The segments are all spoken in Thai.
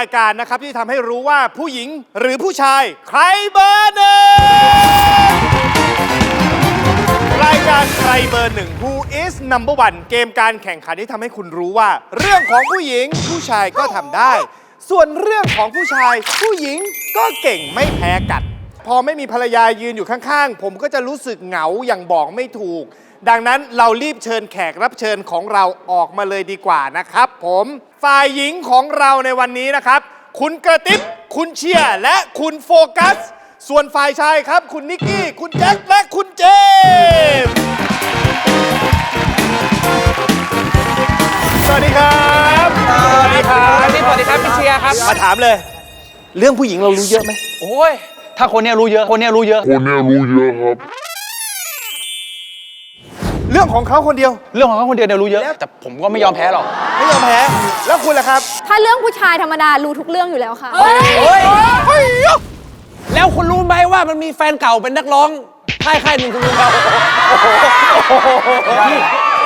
ายการนะครับที่ทำให้รู้ว่าผู้หญิงหรือผู้ชาย ใครเบอร์หนึ่งรายการใครเบอร์หนึ่ง Who is number one เกมการแข่งขันที่ทำให้คุณรู้ว่า เรื่องของผู้หญิงผู้ชายก็ทำได้ ส่วนเรื่องของผู้ชาย ผู้หญิงก็เก่งไม่แพ้กัน พอไม่มีภรรยายืนอยู่ข้างๆ ผมก็จะรู้สึกเหงาอย่างบอกไม่ถูก ดังนั้นเรารีบเชิญแขกรับเชิญของเราออกมาเลยดีกว่านะครับ ผมฝ่ายหญิงของเราในวันนี้นะครับ คุณกระติบคุณเชียร์และคุณโฟกัส ส่วนฝ่ายชายครับ คุณนิกกี้ คุณแจ็คและคุณเจมส์สวัสดีครับสวัสดีครับ สวัสดีสวัสดีครับพี่เชียร์ครับ มาถามเลย เรื่องผู้หญิงเรารู้เยอะไหมโอ้ย ถ้าคนเนี้ยรู้เยอะ คนเนี้ยรู้เยอะ คนเนี้ยรู้เยอะครับ เรื่องของเขาคนเดียว เรื่องของเขาคนเดียวเนี่ยรู้เยอะ แต่ผมก็ไม่ยอมแพ้หรอก ไม่ยอมแพ้ แล้วคุณล่ะครับ ถ้าเรื่องผู้ชายธรรมดารู้ทุกเรื่องอยู่แล้วค่ะเฮ้ยแล้วคุณรู้ไหมว่ามันมีแฟนเก่าเป็นนักร้องค่ายค่ายหนึ่งคุณรู้ไหม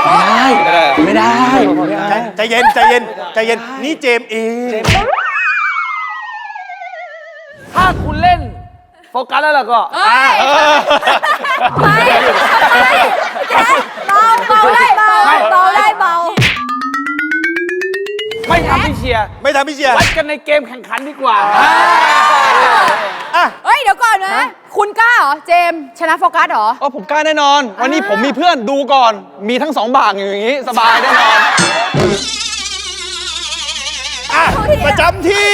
ไม่ได้ ไม่ได้ใจใจเย็นใจเย็นใจเย็นนี่เจมส์เองถ้าคุณเล่น โฟกัสแล้วล่ะก็ ไม่ เบาเบาได้เบาเบาได้เบา ไม่ทำพี่เชียร์ไม่ทำพี่เชียร์วัดกันในเกมแข่งขันดีกว่าอะเฮ้ย เดี๋ยวก่อนนะ คุณกล้าเหรอ เจมส์ชนะโฟกัสเหรอ อ๋อผมกล้าแน่นอน วันนี้ผมมีเพื่อนดูก่อน มีทั้งสองบางอยู่อย่างนี้ สบายแน่นอนอะประจำที่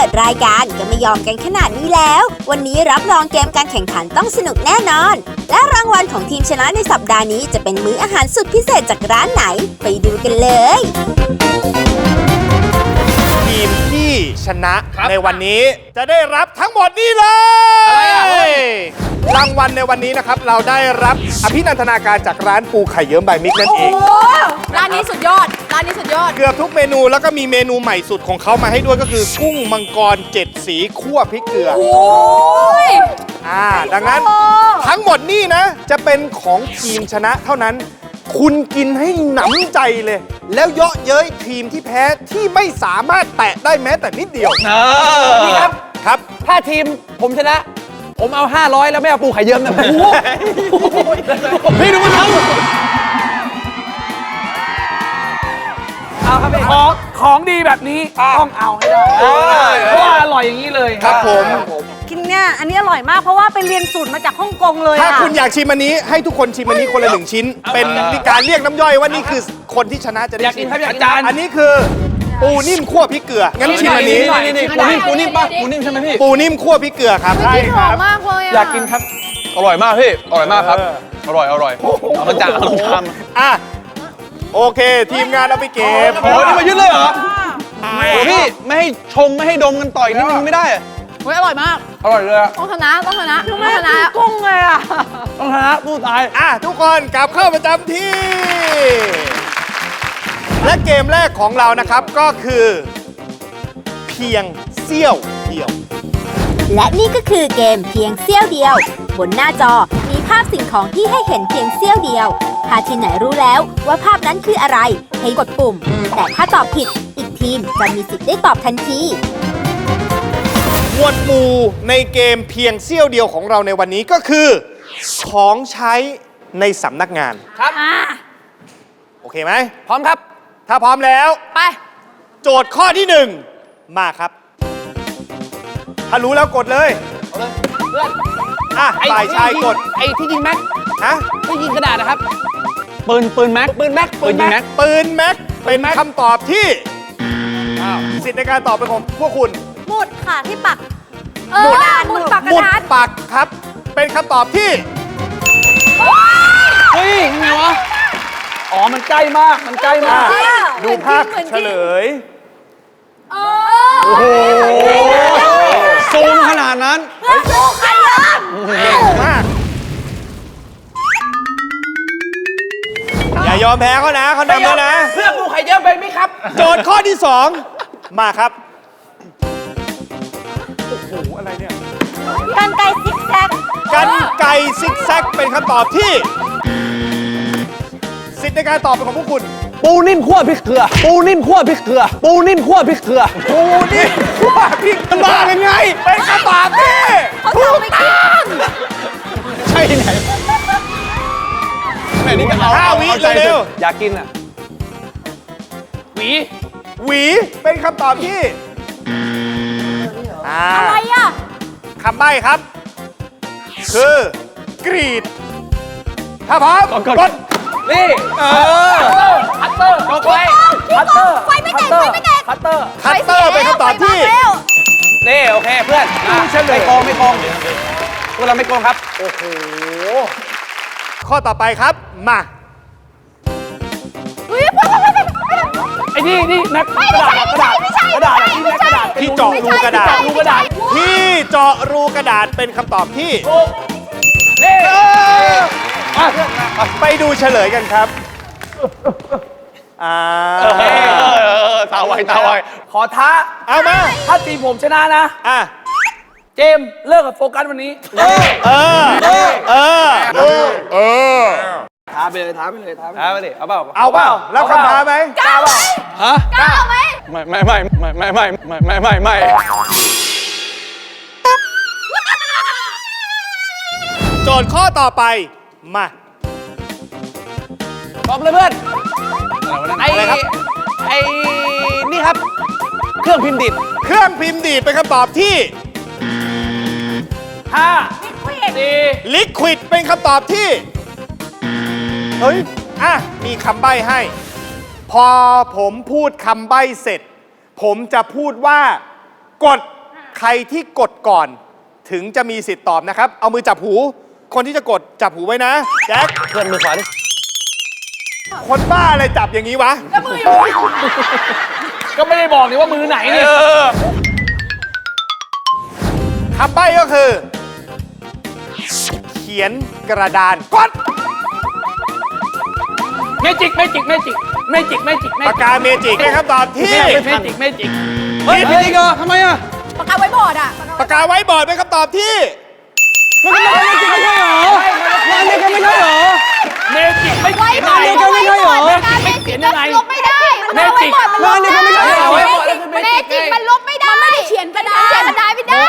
ปิดรายการก็ไม่ยอมกันขนาดนี้แล้ว วันนี้รับรองเกมการแข่งขันต้องสนุกแน่นอน และรางวัลของทีมชนะในสัปดาห์นี้จะเป็นมื้ออาหารสุดพิเศษจากร้านไหน ไปดูกันเลย ทีมที่ชนะในวันนี้จะได้รับทั้งหมดนี่เลย รางวัลในวันนี้นะครับ เราได้รับอภินันทนาการจากร้านปูไข่เยิ้มบายมิกนั่นเองโอ้ร้านนี้สุดยอด ร้านนี้สุดยอด เกือบทุกเมนูแล้วก็มีเมนูใหม่สุดของเขามาให้ด้วยก็คือ กุ้งมังกรเจ็ดสีคั่วพริกเกลือ โอ้ย อ่า ดังนั้นโอ้ทั้งหมดนี่นะ จะเป็นของทีมชนะเท่านั้น คุณกินให้หนำใจเลย แล้วเยาะเย้ยทีมที่แพ้ที่ไม่สามารถแตะได้แม้แต่นิดเดียวนี่ครับ ครับ ถ้าทีมผมชนะ ผมเอา 500 แล้วไม่เอาปูไข่เยิ้มนะโอ้โหพี่ดูมันทเอาครับพี่ของของดีแบบนี้ต้องเอาให้ได้เพราะว่าอร่อยอย่างนี้เลยครับผมกิน เนี่ย อันนี้อร่อยมากเพราะว่าไปเรียนสูตรมาจากฮ่องกงเลยถ้าอะคุณอยากชิมอันนี้ให้ทุกคนชิมอันนี้คนละหนึ่งชิ้น เป็นการเรียกน้ำย่อยว่านี่คือคนที่ชนะจะได้อยากกิชินมครับอยากกินอาจารย์อันนี้คือ ปูนิ่มคั่วพริกเกลืองั้นชิมอันนี้ นี่นี่ปูนิ่มปูนิ่มป่ะปูนิ่มใช่ไหมพี่ ปูนิ่มคั่วพริกเกลือครับกลิ่นหอมมากเลยอะอยากกินครับ อร่อยมากพี่ อร่อยมากครับ อร่อยอร่อยเอามาจานเอามาชามอะโอเค ทีมงานเอาไปเก็บ โอ้โหนี่มายึดเลยเหรอโอ้โหพี่ไม่ให้ชมไม่ให้ดมกันต่อยนี่มันไม่ได้อะ เฮ้ยอร่อยมาก อร่อยเลยอะต้องชนะต้องชนะต้องชนะกุ้งเลยอะต้องชนะสู้ตาย อะทุกคนกลับเข้าประจำที่ และเกมแรกของเรานะครับก็คือ เพียงเสี้ยวเดียว และนี่ก็คือเกมเพียงเสี้ยวเดียว บนหน้าจอมีภาพสิ่งของที่ให้เห็นเพียงเสี้ยวเดียว ถ้าทีมไหนรู้แล้วว่าภาพนั้นคืออะไร ให้กดปุ่ม แต่ถ้าตอบผิด อีกทีมจะมีสิทธิ์ได้ตอบทันทีหม วดหมู่ในเกมเพียงเสี้ยวเดียวของเราในวันนี้ก็คือ ของใช้ในสำนักงานโอเคไหม พร้อมครับ ถ้าพร้อมแล้ว ไป โจทย์ข้อที่หนึ่งมาครับ ถ้ารู้แล้วกดเลยอะไอ้ฝ่ายชายที่งกดไอ้ที่ยิงแม็กฮะที่ยิงกระดาษนะครับ ปืนปืนแม็กปืนแม็กปืนยิงแม็กปืนแม็กเป็นคำตอบที่สิทธิ์ในการตอบเป็นของพวกคุณห มุดค่ะที่ปัก เออหมุดปากกระหมุดดาษปักครับ เป็นคำตอบที่ เฮ้ยยังไงวะอ๋อ มันใกล้มาก มันใกล้มากดูภาพเฉลยเอโอ้โหซูมขนาดนั้นเก่งมาก อย่ายอมแพ้เขานะเขานำแล้วนะ เพื่อปูไข่เยิ้มเป็นไหมครับ โจทย์ข้อที่ 2 มาครับ กันไกรซิกแซกกันไก่ซิกแซกเป็นคำตอบที่ สิทธิ์ในการตอบเป็นของพวกคุณ ปูนิ่มคั่วพริกเกลือ ปูนิ่มคั่วพริกเกลือ ปูนิ่มคั่วพริกเกลือ ปูนี่ว่าพี่มายังไง เป็นคำตอบที่เขาจะเอาไปกินใช่ไหนแม่นี่ก็เอาห้าวิเร็วอยากกินอะ หวี ๆหวีเป็นคำตอบที่อ่าอะไรอะ คำใบ้ครับ คือกรีด ถ้าพร้อมกดกดนี่ เออคัตเตอร์ยกไว้คัตเตอร์ไฟไม่แตกไฟไม่แตกคัตเตอร์คัตเตอร์เป็นคำตอบที่ไฟมาแล้วนี่โอเคเพื่อนอะไม่โกงไม่โกงพวกเราไม่โกงครับข้อต่อไปครับ มา ไอ้นี่นี่แม็กกระดาษกระดาษไม่ใช่กระดาษที่แม็กกระดาษที่เจาะรูกระดาษที่เจาะรูกระดาษที่เจาะรูกระดาษเป็นคำตอบที่นี่ไปดูเฉลยกันครับอ่าตาไวตาไวขอท้า เอามา ถ้าทีมผมชนะนะ อะ เจมส์เลิกกับโฟกัสวันนี้ เออ เออ ท้าไปเลยท้าไปเลยท้าไปเลยเอาไปดิเอาเปล่าเอาเปล่ารับคำท้าไหมกล้าไหมฮะกล้าไหมไม่ไม่ไม่ไม่ไม่ไม่ไม่ไม่ไม่โจทย์ข้อต่อไปมาตอบเลยเพื่อนไอ้อะไรครับไอ้นี่ครับ เครื่องพิมพ์ดิบเครื่องพิมพ์ดีดเป็นคำตอบที่ห้าผู้หญิงสี่ลิควิดเป็นคำตอบที่ เฮ้ย อะ มีคำใบ้ให้ พอผมพูดคำใบ้เสร็จ ผมจะพูดว่า กดใครที่กดก่อน ถึงจะมีสิทธิ์ตอบนะครับ เอามือจับหู คนที่จะกดจับหูไว้นะแจ็คเพื่อนมือขวาดิคนบ้าอะไรจับอย่างนี้วะ แล้วมืออยู่ก็ไม่ได้บอกนี่ว่ามือไหนนี่คำใบ้ก็คือ เขียนกระดานกด เมจิกเมจิกเมจิกเมจิกเมจิกเมปากกาเมจิกเป็นคำตอบที่เมจิกเมจิกเฮ้ยจริงเหรอทำไมอะปากกาไว้บอร์ดอะปากกาไว้บอร์ดเป็นคำตอบที่มันก็ไม่จริงไม่ใช่เหรอมันนี่ก็ไม่ใช่เหรอ เมจิกไม่ไว้เขียนบออะร์ดไรเดี๋ยวไม่ใช่เหรอปากกาเมจิกมันลบไม่ได้ปากกาไว้บอร์ดมันลบเมจิกได้เมจิกเมจิกมันลบไม่ได้มันไม่ได้เขียนกระดาษเขียนกระดาษไม่ได้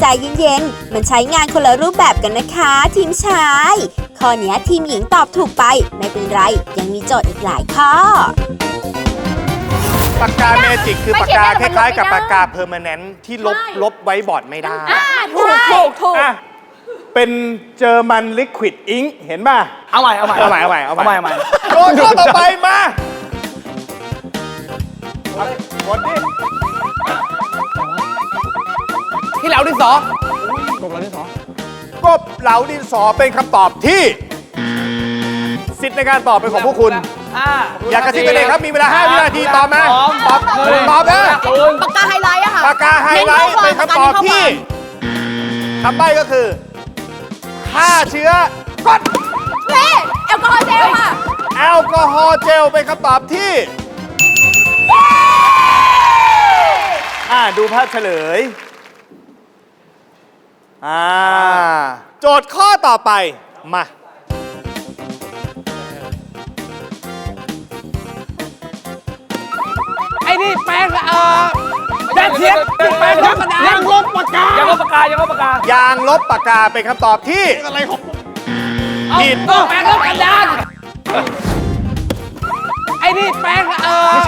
ใจเย็นๆ มันใช้งานคนละรูปแบบกันนะคะ ทีมชาย ข้อเนี้ยทีมหญิงตอบถูกไปไม่เป็นไร ยังมีโจทย์อีกหลายข้อ ปากกาเมจิกคือไม่ปากเขียนกาได้คแต่มันล้ายๆ กับลบไม่ได้ปากกาเพอร์มานนต์ที่ลบใช่ลบไว้บอร์ดไม่ได้อ่าถูกถูกถูกอะเป็นเจอร์มันลิควิดอิงเห็นป่ะ เอาใหม่เอาใหม่เอาใหม่เอาใหม่เอาใหม่เอาใหม่โจทย์ข้อต่อไปมาหมดดิที่เหลาดินสอ กบเหลาดินสอ เป็นคำตอบที่ สิทธิ์ในการตอบเป็นของพวกคุณ ห้าอย่ากระซิบกันเลยครับมีเวลา 5 วินาทีตอบมาสองตอบหนึ่งตอบนะศูนย์ปากกาไฮไลท์อะค่ะปากกาไฮไลท์เป็นคำตอบที่คำใบ้ก็คือฆ่าเชื้อกดเฮ้แอลกอฮอล์เจลค่ะแอลกอฮอล์เจลเป็นคำตอบที่อ่าดูภาพเฉลย อ่าโจทย์ข้อต่อไป มา ไอ้นี่แป้งเอ่อแป้งเทียนแป้งลบกระดาษยางลบปากกายังเอาปากกายังเอาปากกายางลบปากกาเป็นคำตอบที่อะไรของผิดแป้งลบกระดานไอ้นี่แป้งเอ่อ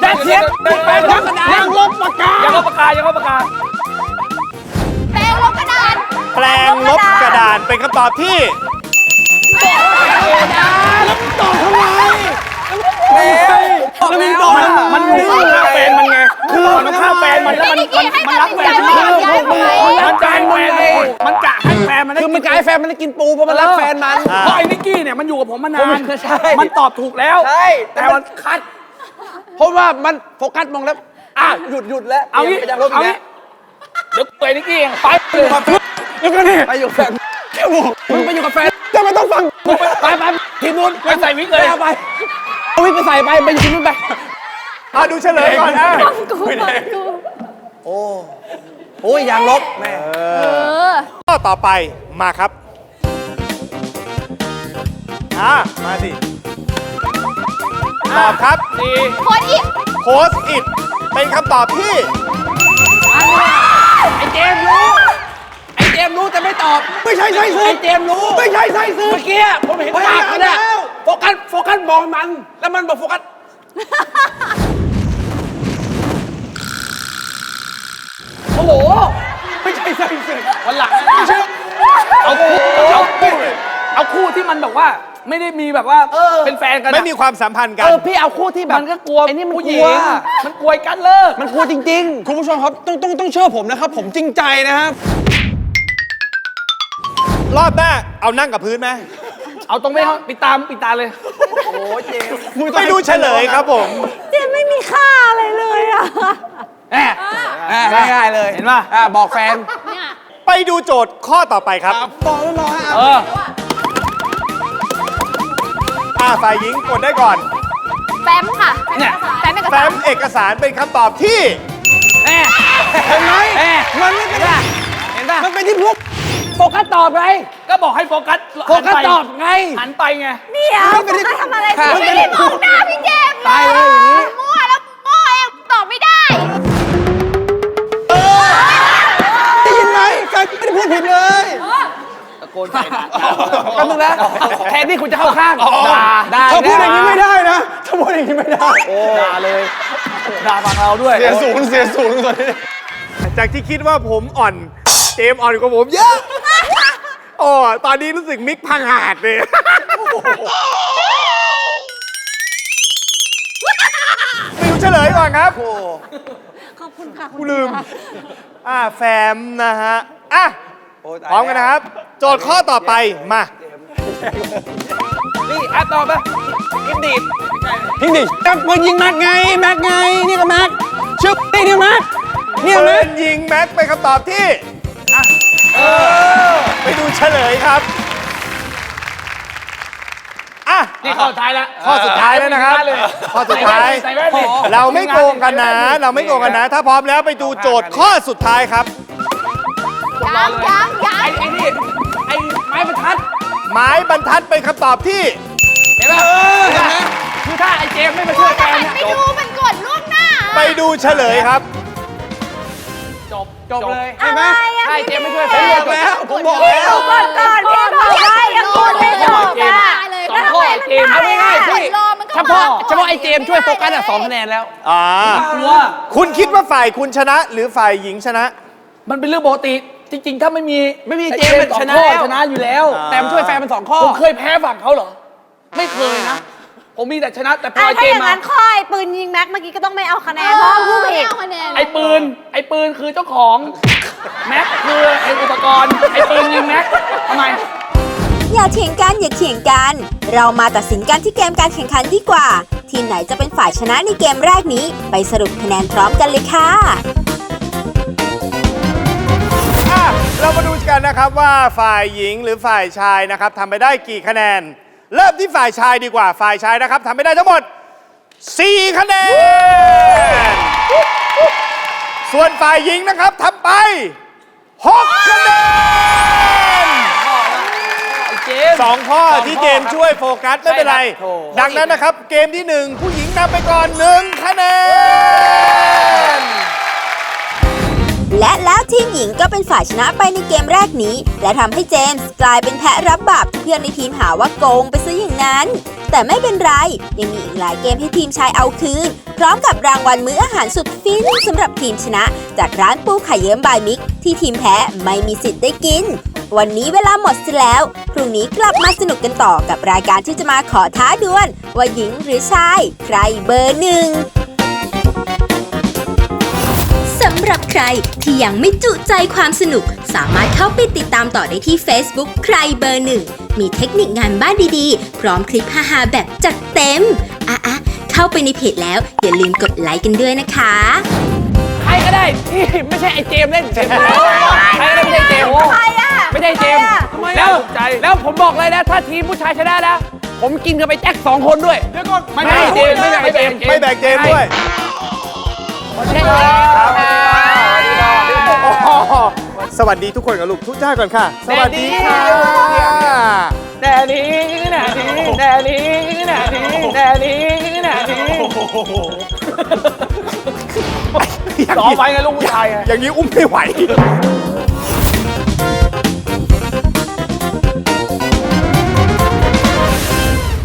แป้งเทียนแป้งลบยางลบปากกายังเอาปากกายังเอาปากกาแปร งลบกระดาษแปลงลบกระดานเป็นคำตอบที่แล้วมีต่อมันมันอยู่ข้างแฟนมันไงคือมันข้างแฟนมันแล้วมันมันมันรักแฟนมันมันกายแฟนมันกะให้แฟนมันได้คือมันกลายแฟนมันได้กินปูเพราะมันรักแฟนมันเพราะไอ้นิกกี้เนี่ยมันอยู่กับผมมานานใช่มันตอบถูกแล้วใช่แต่มันคัดเพราะว่ามันโฟกัสมองแล้วอะหยุดหยุดแล้วเอางี้ปลี่ยนไปจากลบเอาอีกงี้แล้ว เดี๋ยวเปิดนิกกี้เองไปเลยแล้วก็นี่ไปอยู่กับแฟนเจ้ามึงไปอยู่กับแฟนจะไม่ต้องฟังไปไปทีมนู้นไปใส่วิกเลยเอาไปเอาวิกไปใส่ไปไปอยู่ทีมนู้นไปอ่าดูเฉลยก่อนอะกูมากูโอ้ยยางลบแม่เออข้อต่อไปมาครับอ่ามาสิตอบครับโคตรอิดโพสอิดเป็นคำตอบที่ไอ้ เจมส์รู้ ไอ้เจมส์รู้แต่ไม่ตอบ ไม่ใช่ใช่ซื้อไอ้เจมส์รู้ ไม่ใช่ใช่ซื้อเมื่อกี้ผมเห็นพยาปายากมมันอะแล้ว โฟกัส โฟกัสมองมัน แล้วมันบอกโฟกัส โอ้โห ไม่ใช่ใช่ซื้อวันหลังเอาคู่เอาคู่เอาคู่ที่มันแบบว่า ไม่ได้มีแบบว่าเป็นแฟนกันอะไม่มีความสัมพันธ์กัเอนอพี่เอาคู่ที่แบบมันก็กลัวไอ้นี่มันผู้กหญิลัวงมันกลัวกันเลิก มันกลัวจริง คุณผู้ชมครับต้องต้องต้องเชื่อผมนะครับ ผมจริงใจนะครับ รอบหน้าเอานั่งกับพื้นไหมเอาตรงไม่ห้องปิดตามปิดตาเลย ไปดูเฉลยครับผม เจมไม่มีค่าอะไรเลยอะๆแหมแหมง่ายๆเลย เห็นป่ะ อะบอกแฟน ไปดูโจทย์ข้อต่อไปครับ บอกแล้วรอฮะ เออ อ่าฝ่ายหญิงกดได้ก่อน แฟมค่ะเนี่ย แฟมเอกแฟ้สารมเอกสารเป็นคำตอบที่แหมเห็นไหมแหมมันไม่เป็นเห็นป่ะมันเป็นที่พวกโฟกัสตอบไงก็บอกให้โฟกัสโฟกัสตอบไง หันไปไง เดี๋ยวโฟกัสทำอะไรค่ะผิดไม่ได้มองหน้าพี่เจมส์ตายเลยอย่างนี้มั่ โกนใส่หน้าก็มึงนะแทนที่คุณจะเข้าข้างด่าด่าถ้าพูดอย่างนี้นี้ไม่ได้นะถ้าพูดอย่างนี้ไม่ได้ด่าเลยด่าฝั่งเราด้วยเสียศูนย์เสียศูนย์ตอนนี้จากที่คิดว่าผมอ่อนเจมส์อ่อนกว่าผมเยอะโอ้ตอนนี้รู้สึกมิกพังหาดเลยไปดูเฉลยก่อนครับขอบคุณค่ะกูลืม อ่าแฟมนะฮะ อะ พร้อมกันนะครับ โจทย์ข้อต่อไปมานี่อะตอบไปอินดีดพิงดิแม็กมายิงแม็กไง แม็กไง นี่ก็แม็กชื่อนี่นี่แม็กเนี่ยปืแม็กนยิงแม็กเป็นคำตอบที่อะเออไปดูเฉลยครับอะนี่ข้อสุดท้ายแล้วข้อสุดท้ายแล้วนะครับข้อสุดท้าย ใส่แว่นดิเราไม่โกงกันนะ เราไม่โกงกันนะ ถ้าพร้อมแล้วไปดูโจทย์ข้อสุดท้ายครับ ยังยังยังไอ้ไอ้นี่ไอ้ไม้บรรทัดไม้บรรทัดเป็นคำตอบที่ เห็นไหมเห็นไหมคือถ้าไอ้เจมส์ไม่มาช่วยแฟแต่นหันเนี่ยไปดูมันกดล่วงหน้าไปดูเฉลยครับ จบจบเลยเห็นไหมถ้าไอ้เจมส์ไม่ช่วยแฟผมนบอกแล้ว ผมบอกพี่แล้วดูก่อนก่อนพี่บอกได้ยังกดไม่จบอะเลยแล้วทำไมมันเอาได้ง่ายอะๆพี่รอมันก็เฉพาะมา เฉพาะไอ้เจมส์ช่วยโฟกัสอะสองคะแนนแล้ว อ่า กลัว คุณคิดว่าฝ่ายคุณชนะ หรือฝ่ายหญิงชนะ มันเป็นเรื่องปกติ จริง ๆ ถ้าไม่มีไม่มีอ้เจมส์มันสองชนะข้อแล้ว ชนะอยู่แล้วแต่มันช่วยแฟนมันสองข้อ ผมเคยแพ้ฝั่งเขาเหรอ ไม่เคยนะ ผมมีแต่ชนะแต่พออะไอ้ถ้าเจอมย่างมานั้นข้อไอ้ปืนยิงแม็กเมื่อกี้ก็ต้องไม่เอาคะแนเอนเพราะอผู้ไม่ผิดเอาคะแนนไอ้ปืน ไอ้ปืนคือเจ้าของ แม็กคือไอ้อุปกรณ์ไอ้ปืนยิงแม็กทำไม อย่าเถียงกันอย่าเถียงกัน เรามาตัดสินกันที่เกมการแข่งขันดีกว่า ทีมไหนจะเป็นฝ่ายชนะในเกมแรกนี้ ไปสรุปคะแนนพร้อมกันเลยค่ะ เรามาดูกันนะครับว่าฝ่ายหญิงหรือฝ่ายชายนะครับทำไปได้กี่คะแนน เริ่มที่ฝ่ายชายดีกว่าฝ่ายชายนะครับทำไปได้ทั้งหมด 4 คะแนน ส่วนฝ่ายหญิงนะครับทำไป 6 คะแนนไอ้เจมส์สองข้อที่เกมช่วยโฟกัสไม่เป็นไรใช่ครับโถ่ดังนั้นนะครับ เกมที่ 1 ผู้หญิงนำไปก่อน 1 คะแนน ทีมหญิงก็เป็นฝ่ายชนะไปในเกมแรกนี้ และทำให้เจมส์กลายเป็นแพะรับบาปที่เพื่อนในทีมหาว่าโกงไปซะอย่างนั้น แต่ไม่เป็นไร ยังมีอีกหลายเกมให้ทีมชายเอาคืน พร้อมกับรางวัลมื้ออาหารสุดฟินสำหรับทีมชนะ จากร้านปูไข่เยิ้มบายมิก ที่ทีมแพ้ไม่มีสิทธิ์ได้กิน วันนี้เวลาหมดสียแล้ว พรุ่งนี้กลับมาสนุกกันต่อกับรายการที่จะมาขอท้าดวลว่าหญิงหรือชาย ใครเบอร์หนึ่งำหรับใครที่ยังไม่จุใจความสนุก สามารถเข้าไปติดตามต่อได้ที่ Facebook ใครเบอร์หนึ่ง มีเทคนิคงานบ้านดีๆ พร้อมคลิปฮาๆแบบจัดเต็ม อะๆเข้าไปในเพจแล้ว อย่าลืมกดไลค์กันด้วยนะคะ ใครก็ได้ที่ไม่ใช่ไอ้เจมส์เล่นเจมส์ใครก็ได้ไม่ใช่เจมส์ใครอะไม่ใช่เจมส์ทำไมอะแล้วใจแล้วผมบอกเลยนะ ถ้าทีมผู้ชายชนะนะ ผมกินกับไปแจ็คสองคนด้วย เดี๋ยวก่อนไม่ไม่เจมส์ไม่ใช่เจมส์ไม่แบกเกมด้วยใช่ครับโอ้โห สวัสดีทุกคนกับลูกทุกท่าก่อนค่ะ สวัสดีค่ะแดนี้แดนี้แดนี้แดนี้แดนี้แดนี้ต่อไปไงลูกผู้ชายไงอย่างนี้อุ้มไม่ไหว